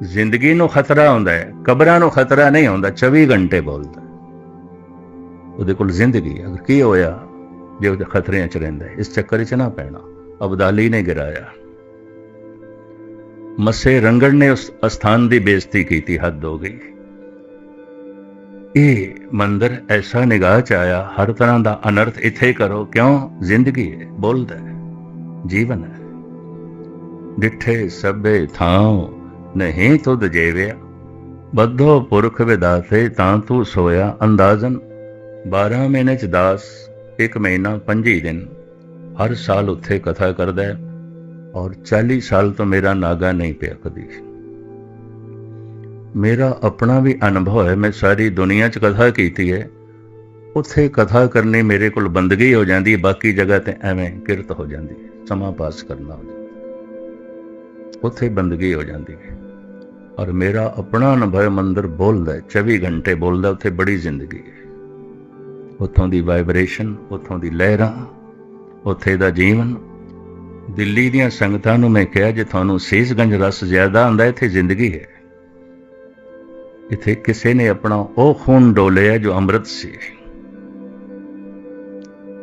Speaker 1: ਜ਼ਿੰਦਗੀ ਨੂੰ ਖਤਰਾ ਆਉਂਦਾ ਹੈ, ਕਬਰਾਂ ਨੂੰ ਖਤਰਾ ਨਹੀਂ ਆਉਂਦਾ 24 ਘੰਟੇ ਬੋਲਦਾ ਉਹਦੇ ਕੋਲ ਜ਼ਿੰਦਗੀ ਅਗਰ ਕੀ ਹੋਇਆ? ਜੇ ਉਹਦੇ ਖਤਰਿਆਂ 'ਚ ਰਹਿੰਦਾ ਇਸ ਚੱਕਰ 'ਚ ਨਾ ਪੈਣਾ, ਅਬਦਾਲੀ ਨੇ ਗਿਰਾਇਆ। ਮੱਸੇ ਰੰਗੜ ਨੇ ਉਸ ਅਸਥਾਨ ਦੀ ਬੇਇੱਜ਼ਤੀ ਕੀਤੀ, ਹੱਦ ਹੋ ਗਈ। ਇਹ ਮੰਦਰ ਐਸਾ ਨਿਗਾਹ ਚ ਆਇਆ, ਹਰ ਤਰ੍ਹਾਂ ਦਾ ਅਨਰਥ ਇੱਥੇ ਕਰੋ, ਕਿਉਂ? ਜ਼ਿੰਦਗੀ ਹੈ ਬੋਲਦਾ ਹੈ, ਜੀਵਨ ਹੈ। ਡਿੱਠੇ ਸਭੇ ਥਾਂ ਨਹੀਂ ਤੁਧ ਜੇਵਿਆ। ਬੱਧੋ ਪੁਰਖ ਵਿਦਾਤੇ ਤਾਂ ਤੂੰ ਸੋਇਆ ਅੰਦਾਜ਼ਨ। 12 ਮਹੀਨੇ ਚ ਦਾਸ, ਇੱਕ ਮਹੀਨਾ 25 ਦਿਨ। ਹਰ ਸਾਲ ਉੱਥੇ ਕਥਾ ਕਰਦਾ ਹੈ। ਔਰ 40 ਸਾਲ ਤੋਂ ਮੇਰਾ ਨਾਗਾ ਨਹੀਂ ਪਿਆ ਕਦੀ। ਮੇਰਾ ਆਪਣਾ ਵੀ ਅਨੁਭਵ ਹੈ, ਮੈਂ ਸਾਰੀ ਦੁਨੀਆ 'ਚ ਕਥਾ ਕੀਤੀ ਹੈ। ਉੱਥੇ ਕਥਾ ਕਰਨੀ ਮੇਰੇ ਕੋਲ ਬੰਦਗੀ ਹੋ ਜਾਂਦੀ ਹੈ ਬਾਕੀ ਜਗ੍ਹਾ ਤੇ ਐਵੇਂ ਕਿਰਤ ਹੋ ਜਾਂਦੀ ਹੈ ਸਮਾਂ ਪਾਸ ਕਰਨਾ ਹੋ ਜਾਂਦਾ। ਉੱਥੇ ਬੰਦਗੀ ਹੋ ਜਾਂਦੀ ਹੈ। ਔਰ ਮੇਰਾ ਆਪਣਾ ਅਨੁਭਵ ਮੰਦਰ ਬੋਲਦਾ ਹੈ 24 ਘੰਟੇ ਬੋਲਦਾ, ਉੱਥੇ ਬੜੀ ਜ਼ਿੰਦਗੀ ਹੈ। ਉੱਥੋਂ ਦੀ ਵਾਈਬ੍ਰੇਸ਼ਨ ਉੱਥੋਂ ਦੀ ਲਹਿਰਾਂ, ਉੱਥੇ ਦਾ ਜੀਵਨ ਦਿੱਲੀ ਦੀਆਂ ਸੰਗਤਾਂ ਨੂੰ ਮੈਂ ਕਿਹਾ ਜੇ ਤੁਹਾਨੂੰ ਸੇਸਗੰਜ ਰਸ ਜ਼ਿਆਦਾ ਆਉਂਦਾ, ਇੱਥੇ ਜ਼ਿੰਦਗੀ ਹੈ। ਇੱਥੇ ਕਿਸੇ ਨੇ ਆਪਣਾ ਉਹ ਖੂਨ ਡੋਲਿਆ ਜੋ ਅੰਮ੍ਰਿਤ ਸੀ।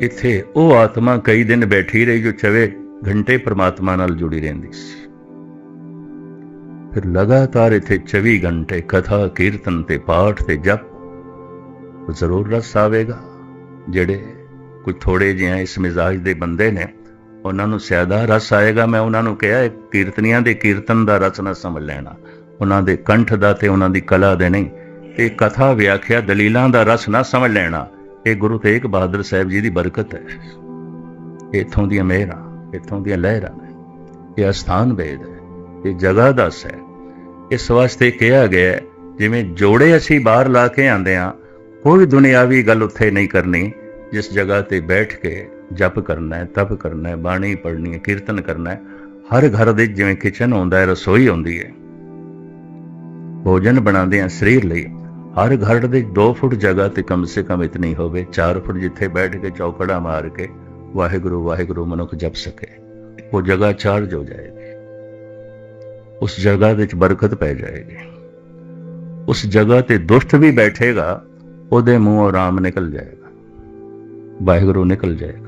Speaker 1: ਇੱਥੇ ਉਹ ਆਤਮਾ ਕਈ ਦਿਨ ਬੈਠੀ ਰਹੀ ਜੋ 24 ਘੰਟੇ ਪ੍ਰਮਾਤਮਾ ਨਾਲ ਜੁੜੀ ਰਹਿੰਦੀ ਸੀ। ਫਿਰ ਲਗਾਤਾਰ ਇੱਥੇ 24 ਘੰਟੇ ਕਥਾ, ਕੀਰਤਨ ਤੇ ਪਾਠ ਤੇ ਜਪ ਜ਼ਰੂਰ ਰਸ ਆਵੇਗਾ। ਜਿਹੜੇ ਕੁਝ ਥੋੜੇ ਜਿਹੇ ਇਸ ਮਿਜ਼ਾਜ ਦੇ ਬੰਦੇ ਨੇ ਉਹਨਾਂ ਨੂੰ ਸਿਆਦਾ ਰਸ ਆਏਗਾ, ਮੈਂ ਉਹਨਾਂ ਨੂੰ ਕਿਹਾ, ਇਹ ਕੀਰਤਨੀਆਂ ਦੇ ਕੀਰਤਨ ਦਾ ਰਸ ਨਾ ਸਮਝ ਲੈਣਾ। ਉਹਨਾਂ ਦੇ ਕੰਠ ਦਾ ਤੇ ਉਹਨਾਂ ਦੀ ਕਲਾ ਦੇ ਨਹੀਂ। ਇਹ ਕਥਾ ਵਿਆਖਿਆ ਦਲੀਲਾਂ ਦਾ ਰਸ ਨਾ ਸਮਝ ਲੈਣਾ। ਇਹ ਗੁਰੂ ਤੇਗ ਬਹਾਦਰ ਸਾਹਿਬ ਜੀ ਦੀ ਬਰਕਤ ਹੈ। ਇਥੋਂ ਦੀਆਂ ਮਿਹਰਾਂ, ਇਥੋਂ ਦੀਆਂ ਲਹਿਰਾਂ, ਇਹ ਅਸਥਾਨ ਵੇਦ ਹੈ, ਇਹ ਜਗ੍ਹਾ ਦੱਸ ਹੈ। ਇਸ ਵਾਸਤੇ ਕਿਹਾ ਗਿਆ ਜਿਵੇਂ ਜੋੜੇ ਅਸੀਂ ਬਾਹਰ ਲਾ ਕੇ ਆਂਦੇ ਆ ਕੋਈ ਦੁਨਿਆਵੀ ਗੱਲ ਉੱਥੇ ਨਹੀਂ ਕਰਨੀ, ਜਿਸ ਜਗ੍ਹਾ ਤੇ ਬੈਠ ਕੇ ਜਪ ਕਰਨਾ ਹੈ, ਤਪ ਕਰਨਾ ਹੈ, ਬਾਣੀ ਪੜ੍ਹਨੀ ਹੈ, ਕੀਰਤਨ ਕਰਨਾ ਹੈ, ਹਰ ਘਰ ਦੇ ਜਿਵੇਂ ਕਿਚਨ ਹੁੰਦਾ ਹੈ, ਰਸੋਈ ਹੁੰਦੀ ਹੈ। ਭੋਜਨ ਬਣਾਉਂਦੇ ਆ ਸਰੀਰ ਲਈ। ਹਰ ਘਰ ਦੇ 2 ਫੁੱਟ ਜਗ੍ਹਾ ਤੇ ਕਮ ਸੇ ਕਮ ਇਤਨੀ ਹੋਵੇ 4 ਫੁੱਟ ਜਿੱਥੇ ਬੈਠ ਕੇ ਚੌਕੜਾ ਮਾਰ ਕੇ ਵਾਹਿਗੁਰੂ ਵਾਹਿਗੁਰੂ ਮਨੁੱਖ ਜਪ ਸਕੇ। ਉਹ ਜਗ੍ਹਾ ਚਾਰਜ ਹੋ ਜਾਏਗੀ। ਉਸ ਜਗ੍ਹਾ ਵਿੱਚ ਬਰਕਤ ਪੈ ਜਾਏਗੀ। ਉਸ ਜਗ੍ਹਾ ਤੇ ਦੁਸ਼ਟ ਵੀ ਬੈਠੇਗਾ, ਉਹਦੇ ਮੂੰਹੋਂ ਆਰਾਮ ਨਿਕਲ ਜਾਏਗਾ। ਵਾਹਿਗੁਰੂ ਨਿਕਲ ਜਾਏਗਾ।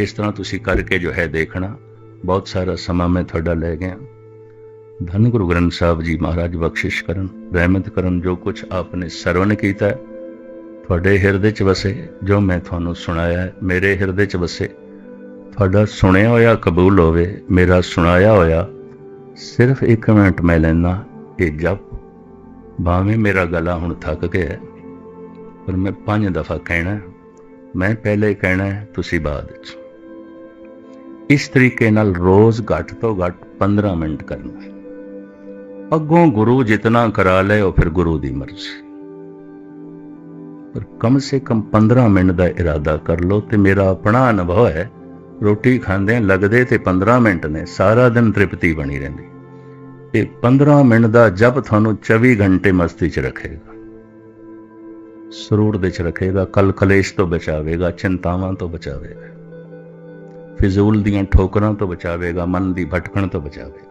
Speaker 1: ਇਸ ਤਰ੍ਹਾਂ ਤੁਸੀਂ ਕਰਕੇ ਜੋ ਹੈ ਦੇਖਣਾ? ਬਹੁਤ ਸਾਰਾ ਸਮਾਂ ਮੈਂ ਤੁਹਾਡਾ ਲੈ ਗਿਆ। ਧੰਨ ਗੁਰੂ ਗ੍ਰੰਥ ਸਾਹਿਬ ਜੀ ਮਹਾਰਾਜ ਬਖਸ਼ਿਸ਼ ਕਰਨ ਰਹਿਮਤ ਕਰਨ ਜੋ ਕੁਝ ਆਪਨੇ ਸਰਵਨ ਕੀਤਾ ਤੁਹਾਡੇ ਹਿਰਦੇ 'ਚ ਵਸੇ ਜੋ ਮੈਂ ਤੁਹਾਨੂੰ ਸੁਣਾਇਆ ਮੇਰੇ ਹਿਰਦੇ 'ਚ ਵਸੇ। ਤੁਹਾਡਾ ਸੁਣਿਆ ਹੋਇਆ ਕਬੂਲ ਹੋਵੇ ਮੇਰਾ ਸੁਣਾਇਆ ਹੋਇਆ ਸਿਰਫ ਇੱਕ ਮਿੰਟ ਮੈਂ ਲੈਣਾ ਇਹ ਜਪ। ਭਾਵੇਂ ਮੇਰਾ ਗਲਾ ਹੁਣ ਥੱਕ ਗਿਆ ਪਰ ਮੈਂ ਪੰਜ ਦਫਾ ਕਹਿਣਾ ਮੈਂ ਪਹਿਲੇ ਕਹਿਣਾ ਹੈ, ਤੁਸੀਂ ਬਾਅਦ ਵਿੱਚ ਇਸ ਤਰੀਕੇ ਨਾਲ ਰੋਜ਼ ਘੱਟ ਤੋਂ ਘੱਟ 15 ਮਿੰਟ ਕਰਨਾ ਅੱਗੋਂ ਗੁਰੂ ਜਿਤਨਾ ਕਰਾ ਲੈ ਉਹ ਫਿਰ ਗੁਰੂ ਦੀ ਮਰਜ਼ੀ। ਪਰ ਕਮ ਸੇ ਕਮ 15 ਮਿੰਟ ਦਾ ਇਰਾਦਾ ਕਰ ਲਓ ਤੇ ਮੇਰਾ ਆਪਣਾ ਅਨੁਭਵ ਹੈ, ਰੋਟੀ ਖਾਂਦੇ ਲੱਗਦੇ ਤੇ 15 ਮਿੰਟ ਨੇ, ਸਾਰਾ ਦਿਨ ਤ੍ਰਿਪਤੀ ਬਣੀ ਰਹਿੰਦੀ। ਇਹ 15 ਮਿੰਟ ਦਾ ਜਪ ਤੁਹਾਨੂੰ 24 ਘੰਟੇ ਮਸਤੀ 'ਚ ਰੱਖੇਗਾ। ਸਰੂਰ ਦੇ 'ਚ ਰੱਖੇਗਾ ਕਲ ਕਲੇਸ਼ ਤੋਂ ਬਚਾਵੇਗਾ, ਚਿੰਤਾਵਾਂ ਤੋਂ ਬਚਾਵੇਗਾ। ਫਿਜ਼ੂਲ ਦੀਆਂ ਠੋਕਰਾਂ ਤੋਂ ਬਚਾਵੇਗਾ, ਮਨ ਦੀ ਭਟਕਣ ਤੋਂ ਬਚਾਵੇਗਾ।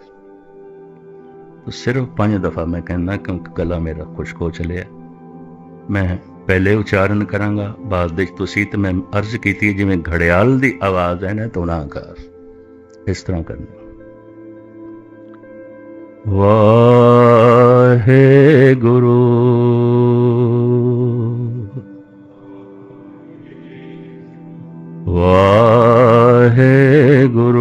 Speaker 1: ਤਾਂ ਸਿਰਫ ਪੰਜ ਦਫਾ ਮੈਂ ਕਹਿੰਦਾ, ਕਿਉਂਕਿ ਗਲਾ ਮੇਰਾ ਖੁਸ਼ਕ ਹੋ ਚਲਿਆ। ਮੈਂ ਪਹਿਲੇ ਉਚਾਰਨ ਕਰਾਂਗਾ, ਬਾਅਦ ਵਿੱਚ ਤੁਸੀਂ ਤੇ ਮੈਂ ਅਰਜ਼ ਕੀਤੀ ਜਿਵੇਂ ਘੜਿਆਲ ਦੀ ਆਵਾਜ਼ ਹੈ ਨਾ ਤੁਨਾਕਾਰ ਇਸ ਤਰ੍ਹਾਂ ਕਰਨਾ। ਵਾਹਿਗੁਰੂ। ਵਾਹਿਗੁਰੂ ਵਾਹਿਗੁਰੂ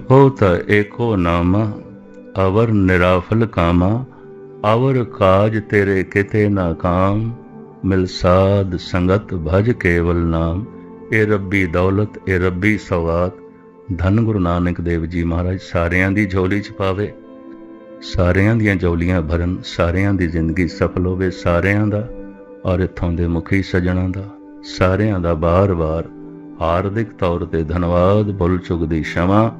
Speaker 1: ਜਪੋ ਤ ਏਕੋ ਨਾਮਾ ਅਵਰ ਨਿਰਾਫਲ ਕਾਮਾ ਅਵਰ ਕਾਜ ਤੇਰੇ ਕਿਤੇ ਨਾ ਕਾਮ ਮਿਲ ਸਾਧ ਸੰਗਤ ਭਜ ਕੇਵਲ ਨਾਮ ਏ ਰੱਬੀ ਦੌਲਤ ਏ ਰੱਬੀ ਸਵਾਤ ਧੰਨ ਗੁਰੂ ਨਾਨਕ ਦੇਵ ਜੀ ਮਹਾਰਾਜ ਸਾਰਿਆਂ ਦੀ ਝੋਲੀ ਚ ਪਾਵੇ ਸਾਰਿਆਂ ਦੀਆਂ ਝੋਲੀਆਂ ਭਰਨ ਸਾਰਿਆਂ ਦੀ ਜ਼ਿੰਦਗੀ ਸਫਲ ਹੋਵੇ ਸਾਰਿਆਂ ਦਾ ਔਰ ਇੱਥੋਂ ਦੇ ਮੁਖੀ ਸੱਜਣਾਂ ਦਾ ਸਾਰਿਆਂ ਦਾ ਬਾਰ-ਬਾਰ ਹਾਰਦਿਕ ਤੌਰ ਤੇ ਧੰਨਵਾਦ ਭੁੱਲ ਚੁੱਕ ਦੀ क्षमा